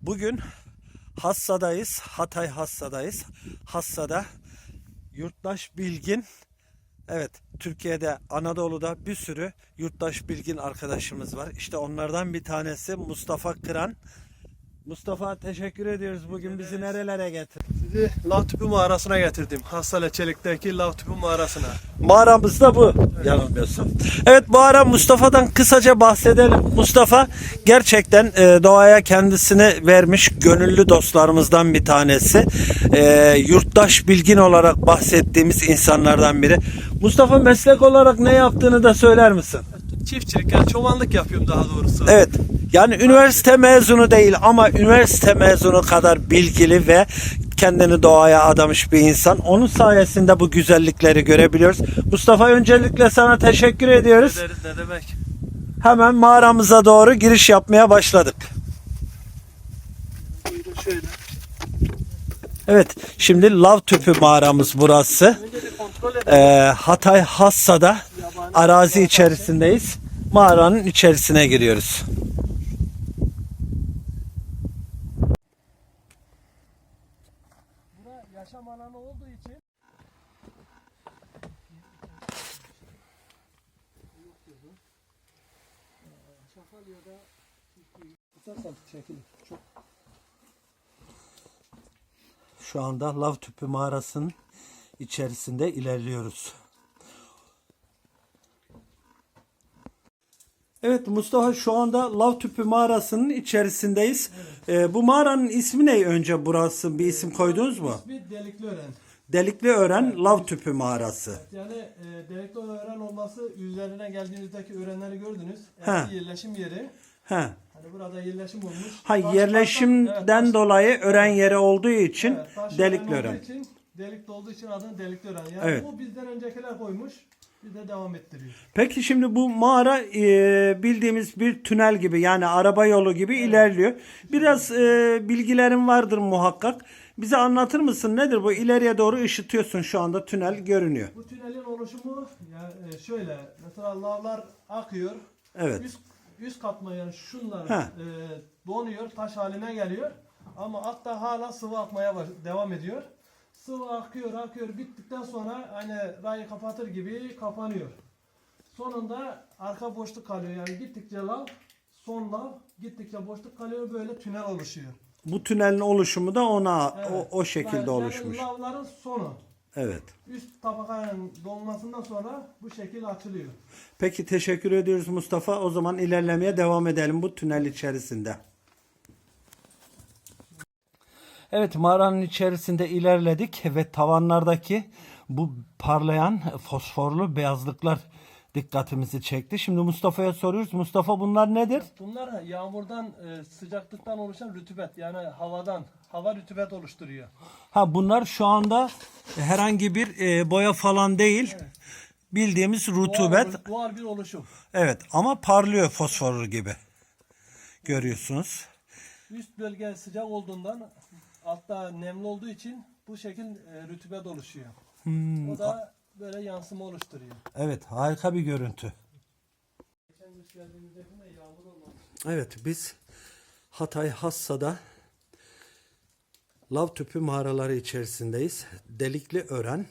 Bugün Hassa'dayız. Hatay Hassa'dayız. Hassa'da yurttaş bilgin Evet, Türkiye'de, Anadolu'da bir sürü yurttaş bilgin arkadaşımız var. İşte onlardan bir tanesi Mustafa Kıran. Mustafa teşekkür ediyoruz. Bugün bizi nerelere getirdin? Sizi Lav Tüpü mağarasına getirdim. Hassale Çelik'teki Lav Tüpü mağarasına. Mağaramız da bu. Yanılmıyorsam. Evet mağara Mustafa'dan kısaca bahsedelim. Mustafa gerçekten e, doğaya kendisini vermiş gönüllü dostlarımızdan bir tanesi. E, yurttaş bilgin olarak bahsettiğimiz insanlardan biri. Mustafa meslek olarak ne yaptığını da söyler misin? Çiftçilik yani çobanlık yapıyorum daha doğrusu. Evet. Yani üniversite mezunu değil ama üniversite mezunu kadar bilgili ve kendini doğaya adamış bir insan. Onun sayesinde bu güzellikleri görebiliyoruz. Mustafa öncelikle sana teşekkür ediyoruz. Ne demek. Hemen mağaramıza doğru giriş yapmaya başladık. Buyurun şöyle. Evet, şimdi lav tüpü mağaramız burası. Ee, Hatay Hassa'da arazi içerisindeyiz. Mağaranın içerisine giriyoruz. Yaşam alanı olduğu için Şu anda lav tüpü mağarasının içerisinde ilerliyoruz. Evet Mustafa şu anda lav tüpü mağarasının içerisindeyiz. Ee, bu mağaranın ismi ne önce burası bir isim koydunuz mu? bir delikli öğren. Delikli Ören Lav Tüpü Mağarası. Yani e, delikli öğren olması üzerine geldiğinizdeki öğrenleri gördünüz. Yani yerleşim yeri. He. Hani burada yerleşim olmuş. Ha Taş- yerleşimden taş- evet, dolayı ören yeri olduğu için Evet, taş Delikli olduğu Için, delikli olduğu için adını delikli öğren. Yani Evet. bu bizden öncekiler koymuş. Bir de devam ettiriyor. Peki şimdi bu mağara e, bildiğimiz bir tünel gibi yani araba yolu gibi ilerliyor. Biraz e, bilgilerin vardır muhakkak. Bize anlatır mısın nedir bu? İleriye doğru ışıtıyorsun şu anda tünel görünüyor. Bu tünelin oluşumu yani e, şöyle mesela lavlar akıyor. Evet. Üst, üst katma yani şunlar e, donuyor, taş haline geliyor. Ama altta hala sıvı akmaya devam ediyor. Sıvı akıyor, akıyor. Bittikten sonra hani rayı kapatır gibi kapanıyor. Sonunda arka boşluk kalıyor. Yani gittikçe lav, son lav, gittikçe boşluk kalıyor. Böyle tünel oluşuyor. Bu tünelin oluşumu da ona Evet. o, o şekilde Yani oluşmuş. lavların sonu. Evet. Üst tabakanın dolmasından sonra bu şekil açılıyor. Peki teşekkür ediyoruz Mustafa. O zaman ilerlemeye devam edelim bu tünel içerisinde. Evet mağaranın içerisinde ilerledik ve tavanlardaki bu parlayan fosforlu beyazlıklar dikkatimizi çekti. Şimdi Mustafa'ya soruyoruz. Mustafa bunlar nedir? Bunlar yağmurdan, e, sıcaklıktan oluşan rütubet yani havadan, hava rütubet oluşturuyor. Ha bunlar şu anda herhangi bir e, boya falan değil. Bildiğimiz rutubet. Doğal, doğal bir oluşum. Evet ama parlıyor fosforlu gibi. Görüyorsunuz. Üst bölge sıcak olduğundan altta nemli olduğu için bu şekil e, rütubet oluşuyor. O da böyle yansıma oluşturuyor. Evet harika bir görüntü. Geçen kış geldiğimizde yine yağmur olmadı. Evet biz Hatay Hassa'da lav tüpü mağaraları içerisindeyiz. Delikli Ören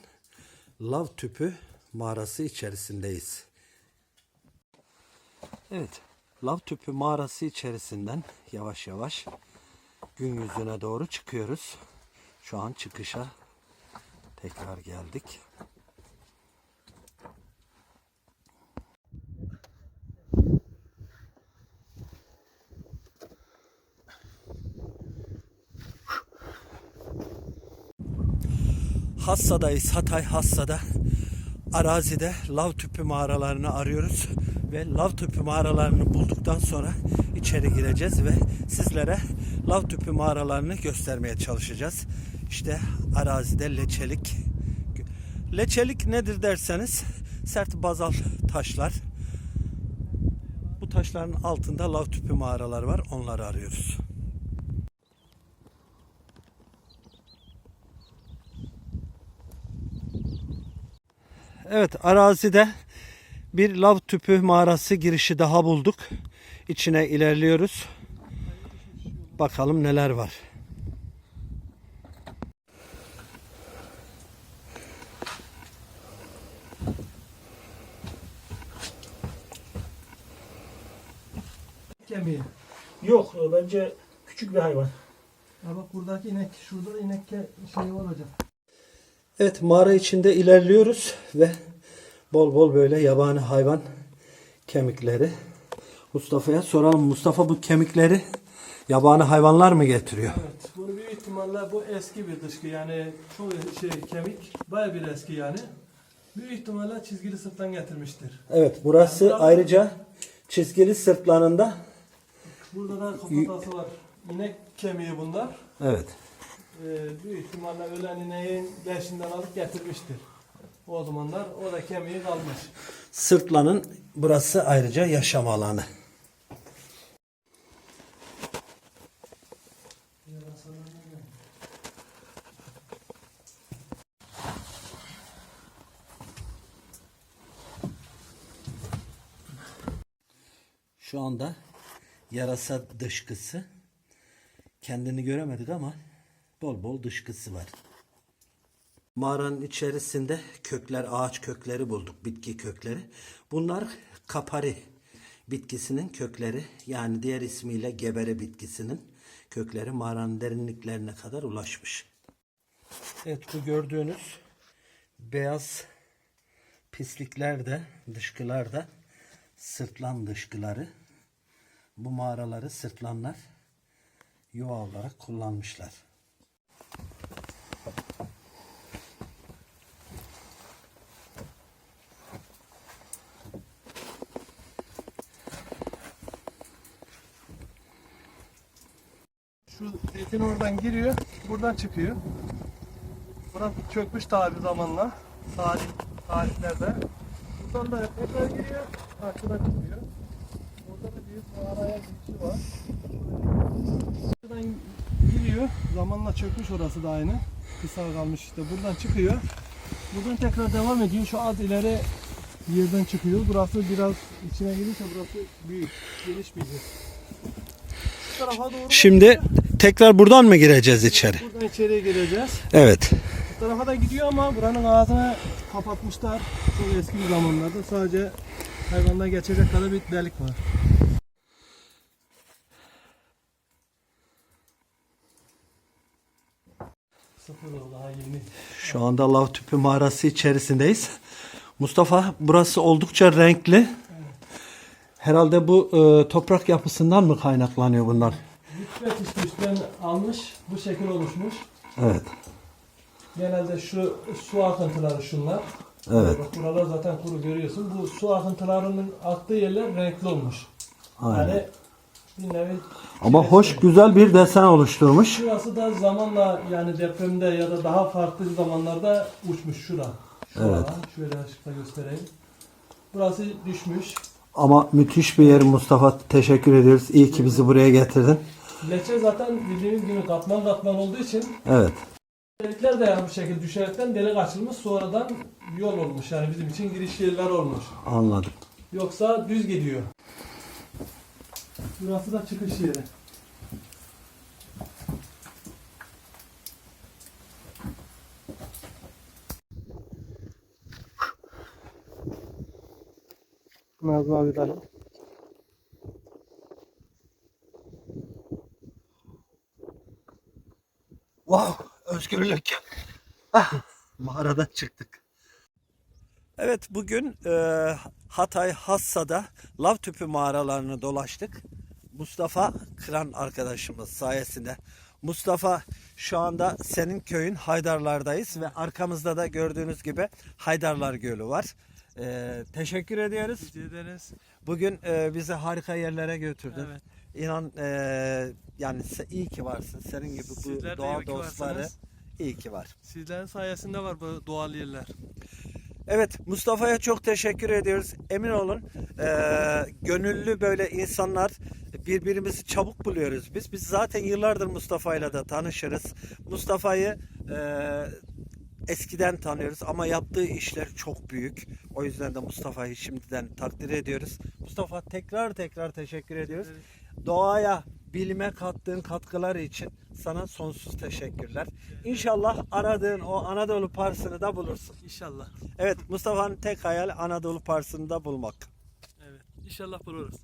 lav tüpü mağarası içerisindeyiz. Evet lav tüpü mağarası içerisinden yavaş yavaş gün yüzüne doğru çıkıyoruz. Şu an çıkışa tekrar geldik. Hassa'dayız. Hatay Hassa'da. Arazide lav tüpü mağaralarını arıyoruz. Ve lav tüpü mağaralarını bulduktan sonra içeri gireceğiz ve sizlere lav tüpü mağaralarını göstermeye çalışacağız. İşte arazide leçelik. Leçelik nedir derseniz sert bazal taşlar. Bu taşların altında lav tüpü mağaraları var. Onları arıyoruz. Evet arazide bir lav tüpü mağarası girişi daha bulduk. İçine ilerliyoruz. Bakalım neler var. Kemiği. Yok bence küçük bir hayvan. Ya bak buradaki inek, şurada da inek var hocam. Evet mağara içinde ilerliyoruz ve bol bol böyle yabani hayvan kemikleri. Mustafa'ya soralım. Mustafa bu kemikleri yabani hayvanlar mı getiriyor? Evet, bunu büyük ihtimalle bu eski bir dışkı yani çok şey kemik, baya bir eski yani. Büyük ihtimalle çizgili sırttan getirmiştir. Evet burası Yani ayrıca çizgili sırtlanında. Burada da kafatası var. İnek kemiği bunlar. Evet. Ee, büyük ihtimalle ölen ineğin leşinden alıp getirmiştir. O zamanlar o da kemiği kalmış. Sırtlanın burası ayrıca yaşam alanı. Şu anda yarasa dışkısı. Kendini göremedik ama bol bol dışkısı var. Mağaranın içerisinde kökler, ağaç kökleri bulduk, bitki kökleri. Bunlar kapari bitkisinin kökleri, yani diğer ismiyle gebere bitkisinin kökleri mağaranın derinliklerine kadar ulaşmış. Evet bu gördüğünüz beyaz pislikler de, dışkılar da sırtlan dışkıları. Bu mağaraları sırtlanlar yuva olarak kullanmışlar. Şu zeytin oradan giriyor, buradan çıkıyor. Burası çökmüş tabi zamanla. Tarih, tarihlerde. Buradan da tekrar giriyor, karşıdan çıkıyor. Burada da büyük mağaraya girişi var. Buradan giriyor, zamanla çökmüş orası da aynı. Kısa kalmış işte. Buradan çıkıyor. Buradan tekrar devam ediyor. Şu az ileri yerden çıkıyor. Burası biraz içine girince burası büyük, geniş bir yer. Şimdi tekrar buradan mı gireceğiz içeri? Buradan içeriye gireceğiz. Evet. Bu tarafa da gidiyor ama buranın ağzını kapatmışlar. Çok eski bir zamanlarda. Sadece hayvanlar geçecek kadar bir delik var. Şu anda lav tüpü mağarası içerisindeyiz. Mustafa burası oldukça renkli. Herhalde bu e, toprak yapısından mı kaynaklanıyor bunlar? Rütbet işte üstten almış. Bu şekil oluşmuş. Evet. Genelde şu su akıntıları şunlar. Evet. Bak buralar zaten kuru görüyorsun. Bu su akıntılarının aktığı yerler renkli olmuş. Aynen. Yani bir nevi Ama hoş güzel bir desen oluşturmuş. Şurası da zamanla yani depremde ya da daha farklı zamanlarda uçmuş şura. Şu Evet. Şöyle ışıkla göstereyim. Burası düşmüş. Ama müthiş bir yer Mustafa. Teşekkür ediyoruz. İyi ki bizi buraya getirdin. Leçe zaten bildiğiniz gibi katman katman olduğu için Evet. delikler de yani bu şekilde düşerekten delik açılmış sonradan yol olmuş. Yani bizim için giriş yerler olmuş. Anladım. Yoksa düz gidiyor. Burası da çıkış yeri. Nazım abi de alalım. Wow, özgürlük. Ah, mağaradan çıktık. Evet, bugün e, Hatay Hassa'da lav tüpü mağaralarını dolaştık. Mustafa Kıran arkadaşımız sayesinde. Mustafa şu anda senin köyün Haydarlardayız ve arkamızda da gördüğünüz gibi Haydarlar Gölü var. E, teşekkür ediyoruz. Rica ederiz. Bugün e, bizi harika yerlere götürdün. Evet. İnan e, yani iyi ki varsın. Senin gibi bu Sizler de doğa iyi ki dostları varsınız. iyi ki var. Sizlerin sayesinde var bu doğal yerler. Evet Mustafa'ya çok teşekkür ediyoruz. Emin olun e, gönüllü böyle insanlar birbirimizi çabuk buluyoruz biz. Biz zaten yıllardır Mustafa'yla da tanışırız. Mustafa'yı e, eskiden tanıyoruz ama yaptığı işler çok büyük. O yüzden de Mustafa'yı şimdiden takdir ediyoruz. Mustafa tekrar tekrar teşekkür ediyoruz. Doğaya bilime kattığın katkılar için sana sonsuz teşekkürler. İnşallah aradığın o Anadolu Parsını da bulursun. İnşallah. Evet Mustafa'nın tek hayali Anadolu Parsını da bulmak. Evet. İnşallah buluruz.